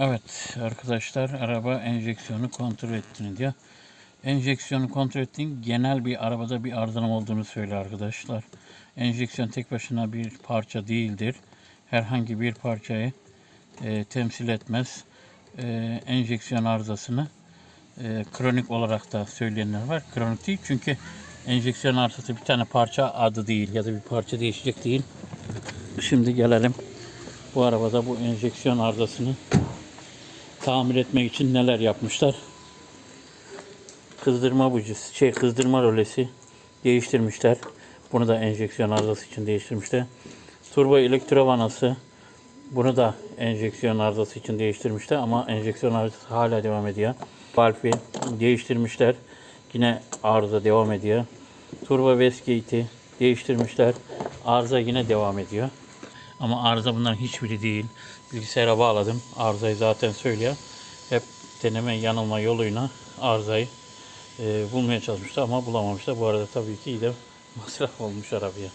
Evet arkadaşlar araba enjeksiyonu kontrol ettiğini diyor. Enjeksiyonu kontrol ettiğin genel bir arabada bir arızam olduğunu söyle arkadaşlar. Enjeksiyon tek başına bir parça değildir. Herhangi bir parçayı e, temsil etmez. E, enjeksiyon arızasını e, kronik olarak da söyleyenler var. Kronik değil çünkü enjeksiyon arızası bir tane parça adı değil ya da bir parça değişecek değil. Şimdi gelelim bu arabada bu enjeksiyon arızasını tamir etmek için neler yapmışlar. Kızdırma bujisi, şey kızdırma rölesi değiştirmişler. Bunu da enjeksiyon arızası için değiştirmişler. Turbo elektro vanası bunu da enjeksiyon arızası için değiştirmişler ama enjeksiyon arızası hala devam ediyor. Valfi değiştirmişler. Yine arıza devam ediyor. Turbo wastegate'i değiştirmişler. Arıza yine devam ediyor. Ama arıza bunların hiçbiri değil. Bilgisayara bağladım. Arızayı zaten söylüyor. Hep deneme yanılma yoluyla arızayı e, bulmaya çalışmışlar ama bulamamışlar. Bu arada tabii ki iyi de masraf olmuş arabaya.